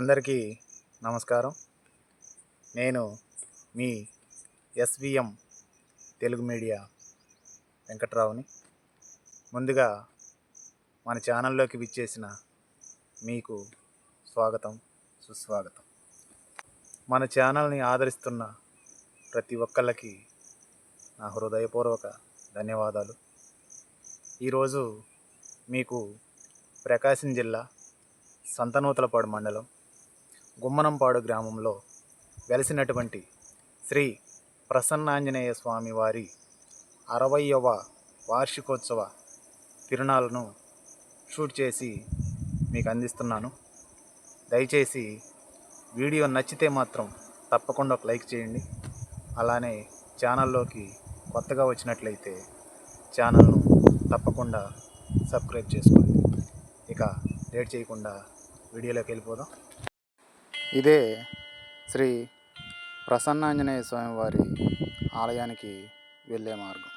అందరికీ నమస్కారం. నేను మీ ఎస్విఎం తెలుగు మీడియా వెంకట్రావుని. ముందుగా మన ఛానల్లోకి విచ్చేసిన మీకు స్వాగతం సుస్వాగతం. మన ఛానల్ని ఆదరిస్తున్న ప్రతి ఒక్కళ్ళకి నా హృదయపూర్వక ధన్యవాదాలు. ఈరోజు మీకు ప్రకాశం జిల్లా సంతనూతలపాడు మండలం గుమ్మనంపాడు గ్రామంలో వెలిసినటువంటి శ్రీ ప్రసన్నాంజనేయ స్వామి వారి అరవయవ వార్షికోత్సవ తిరునాళ్ళను షూట్ చేసి మీకు అందిస్తున్నాను. దయచేసి వీడియో నచ్చితే మాత్రం తప్పకుండా ఒక లైక్ చేయండి. అలానే ఛానల్లోకి కొత్తగా వచ్చినట్లయితే ఛానల్ను తప్పకుండా సబ్స్క్రైబ్ చేసుకోండి. ఇక లేట్ చేయకుండా వీడియోలోకి వెళ్ళిపోదాం. ఇదే శ్రీ ప్రసన్నాంజనేయ స్వామి వారి ఆలయానికి వెళ్ళే మార్గం.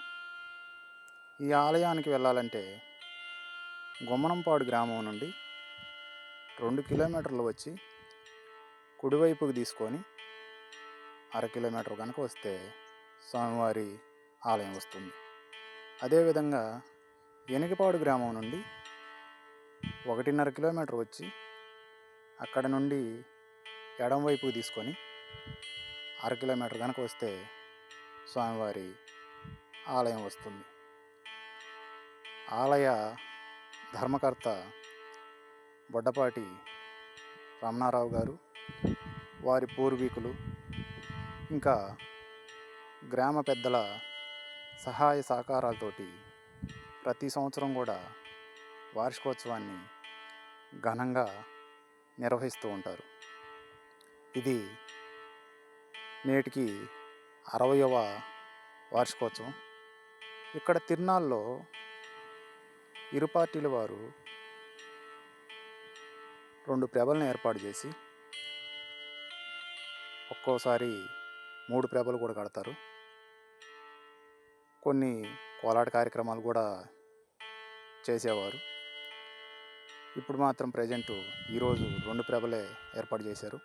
ఈ ఆలయానికి వెళ్ళాలంటే గుమ్మనంపాడు గ్రామం నుండి రెండు కిలోమీటర్లు వచ్చి కుడివైపుకి తీసుకొని అర కిలోమీటర్ కనుక వస్తే స్వామివారి ఆలయం వస్తుంది. అదేవిధంగా ఎనికిపాడు గ్రామం నుండి ఒకటిన్నర కిలోమీటర్ వచ్చి అక్కడ నుండి ఎడంవైపు తీసుకొని అర కిలోమీటర్ కనుక వస్తే స్వామివారి ఆలయం వస్తుంది. ఆలయ ధర్మకర్త బొడ్డపాటి రమణారావు గారు వారి పూర్వీకులు ఇంకా గ్రామ పెద్దల సహాయ సహకారాలతోటి ప్రతి సంవత్సరం కూడా వార్షికోత్సవాన్ని ఘనంగా నిర్వహిస్తూ ఉంటారు. ఇది నేటికి అరవయవ వార్షికోత్సవం. ఇక్కడ తిరునాళ్ళలో ఇరు పార్టీల వారు రెండు ప్రభలను ఏర్పాటు చేసి ఒక్కోసారి మూడు ప్రభలు కూడా కడతారు. కొన్ని కోలాట కార్యక్రమాలు కూడా చేసేవారు. ఇప్పుడు మాత్రం ప్రజెంట్ ఈరోజు రెండు ప్రభలే ఏర్పాటు చేశారు.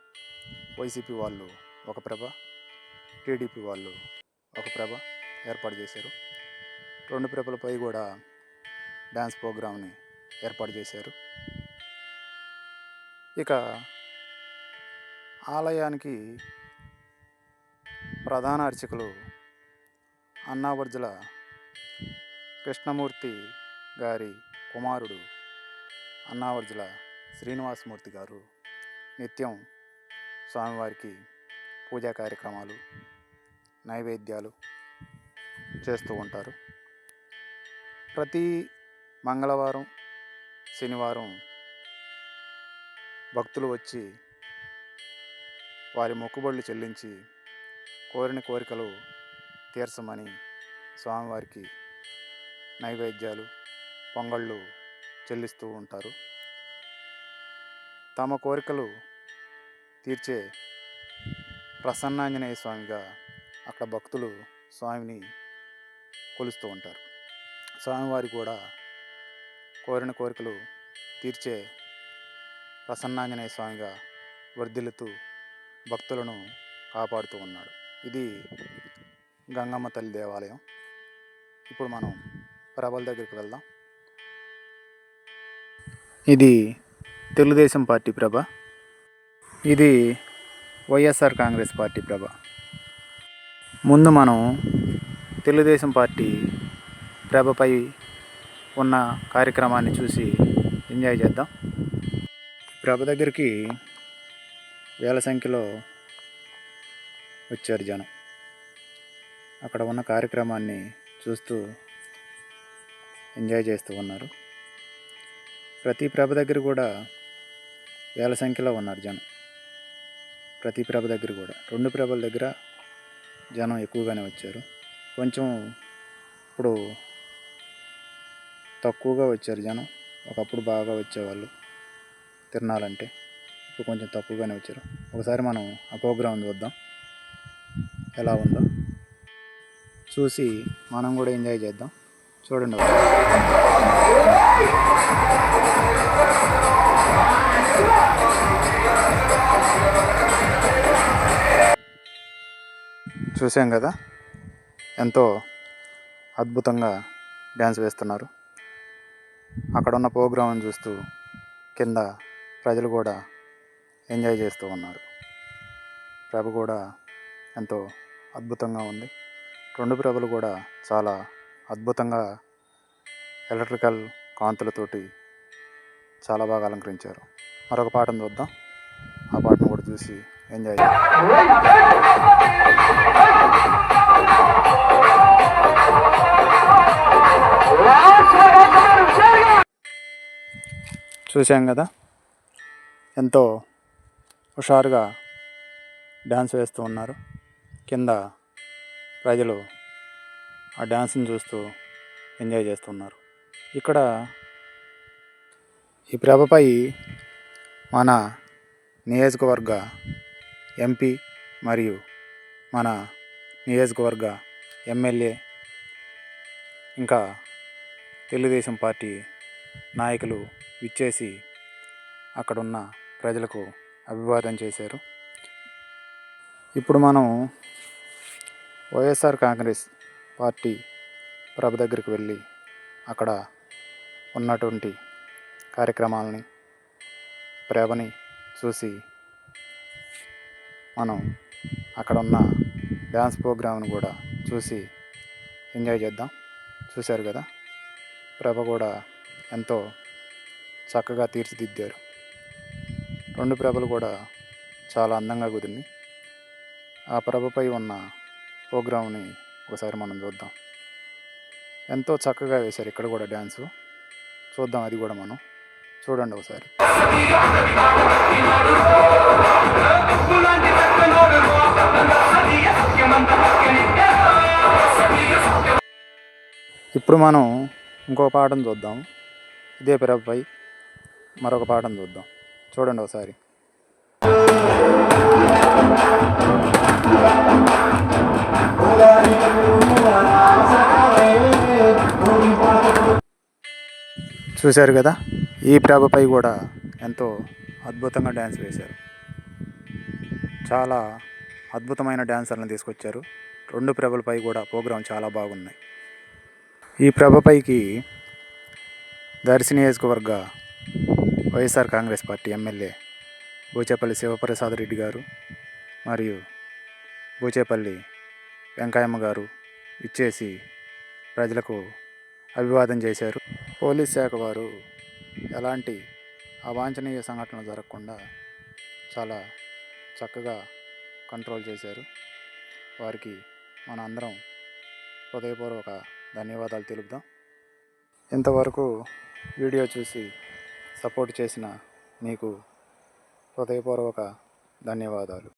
వైసీపీ వాళ్ళు ఒక ప్రభ టీడీపీ వాళ్ళు ఒక ప్రభ ఏర్పాటు చేశారు. రెండు ప్రభలపై కూడా డ్యాన్స్ ప్రోగ్రామ్ని ఏర్పాటు చేశారు. ఇక ఆలయానికి ప్రధాన అర్చకులు అన్నావర్జుల కృష్ణమూర్తి గారి కుమారుడు అన్నావర్జుల శ్రీనివాసమూర్తి గారు. నిత్యం స్వామివారికి పూజా కార్యక్రమాలు నైవేద్యాలు చేస్తూ ఉంటారు. ప్రతి మంగళవారం శనివారం భక్తులు వచ్చి వారి మొక్కుబడులు చెల్లించి కోరిన కోరికలు తీర్చమని స్వామివారికి నైవేద్యాలు పొంగళ్ళు చెల్లిస్తూ ఉంటారు. తమ కోరికలు తీర్చే ప్రసన్నాంజనేయ స్వామిగా అక్కడ భక్తులు స్వామిని కొలుస్తూ ఉంటారు. స్వామివారి కూడా కోరిన కోరికలు తీర్చే ప్రసన్నాంజనేయ స్వామిగా వర్ధిల్లుతూ భక్తులను కాపాడుతూ ఉన్నాడు. ఇది గంగమ్మ తల్లి దేవాలయం. ఇప్పుడు మనం ప్రభల దగ్గరికి వెళ్దాం. ఇది తెలుగుదేశం పార్టీ ప్రభ. ఇది వైఎస్ఆర్ కాంగ్రెస్ పార్టీ ప్రభ. ముందు మనం తెలుగుదేశం పార్టీ ప్రభపై ఉన్న కార్యక్రమాన్ని చూసి ఎంజాయ్ చేద్దాం. ప్రభ దగ్గరికి వేల సంఖ్యలో వచ్చారు జనం. అక్కడ ఉన్న కార్యక్రమాన్ని చూస్తూ ఎంజాయ్ చేస్తూ ఉన్నారు. ప్రతి ప్రభ దగ్గర కూడా వేల సంఖ్యలో ఉన్నారు జనం. ప్రతి ప్రభ దగ్గర కూడా. రెండు ప్రభల దగ్గర జనం ఎక్కువగానే వచ్చారు. కొంచెం ఇప్పుడు తక్కువగా వచ్చారు జనం. ఒకప్పుడు బాగా వచ్చేవాళ్ళు తిరణాలంటే. ఇప్పుడు కొంచెం తక్కువగానే వచ్చారు. ఒకసారి మనం ఆ చూద్దాం. ఎలా ఉందో. చూసి మనం కూడా ఎంజాయ్ చేద్దాం. చూడండి చూసాం కదా? ఎంతో అద్భుతంగా డ్యాన్స్ వేస్తున్నారు. అక్కడ ఉన్న ప్రోగ్రామ్ని చూస్తూ కింద ప్రజలు కూడా ఎంజాయ్ చేస్తూ ఉన్నారు. ప్రభ కూడా ఎంతో అద్భుతంగా ఉంది. రెండు ప్రభలు కూడా చాలా అద్భుతంగా ఎలక్ట్రికల్ కాంతులతోటి చాలా బాగా అలంకరించారు. మరొక పాటను చూద్దాం. ఆ పాటను కూడా చూసి ఎంజాయ్ చూసాం కదా? ఎంతో హుషారుగా డ్యాన్స్ వేస్తూ ఉన్నారు. కింద ప్రజలు ఆ డ్యాన్స్ని చూస్తూ ఎంజాయ్ చేస్తున్నారు. ఇక్కడ ఈ ప్రభపై మన నియోజకవర్గ ఎంపీ మరియు మన నియోజకవర్గ ఎమ్మెల్యే ఇంకా తెలుగుదేశం పార్టీ నాయకులు విచ్చేసి అక్కడున్న ప్రజలకు అభివాదం చేశారు. ఇప్పుడు మనం వైఎస్ఆర్ కాంగ్రెస్ పార్టీ ప్రభ దగ్గరికి వెళ్ళి అక్కడ ఉన్నటువంటి కార్యక్రమాలని ప్రభని చూసి మనం అక్కడ ఉన్న డ్యాన్స్ ప్రోగ్రామ్ను కూడా చూసి ఎంజాయ్ చేద్దాం. చూశారు కదా? ప్రభ కూడా ఎంతో చక్కగా తీర్చిదిద్దారు. రెండు ప్రభలు కూడా చాలా అందంగా కుదిరినాయి. ఆ ప్రభపై ఉన్న ప్రోగ్రామ్ని ఒకసారి మనం చూద్దాం. ఎంతో చక్కగా వేశారు ఇక్కడ కూడా డ్యాన్సు. చూద్దాం అది కూడా మనం. చూడండి ఒకసారి. ఇప్పుడు మనం ఇంకో పాఠం చూద్దాం. ఇదే ప్రభపై మరొక పాఠం చూద్దాం. చూడండి ఒకసారి. చూశారు కదా? ఈ ప్రభపై కూడా ఎంతో అద్భుతంగా డ్యాన్స్ వేశారు. చాలా అద్భుతమైన డ్యాన్సర్లను తీసుకొచ్చారు. రెండు ప్రభలపై కూడా ప్రోగ్రాం చాలా బాగున్నాయి. ఈ ప్రభపైకి దర్శి నియోజకవర్గ YSR Congress party MLA Buchepalli Sivaprasad Reddy garu మరియు బూచేపల్లి వెంకయ్యమ్మ గారు ఇచ్చేసి ప్రజలకు అభివాదం చేశారు. పోలీస్ శాఖ వారు ఎలాంటి అవాంఛనీయ సంఘటనలు జరగకుండా చాలా చక్కగా కంట్రోల్ చేశారు. వారికి మన అందరం హృదయపూర్వక ధన్యవాదాలు తెలుపుదాం. ఇంతవరకు వీడియో చూసి సపోర్ట్ చేసిన మీకు హృదయపూర్వక ధన్యవాదాలు.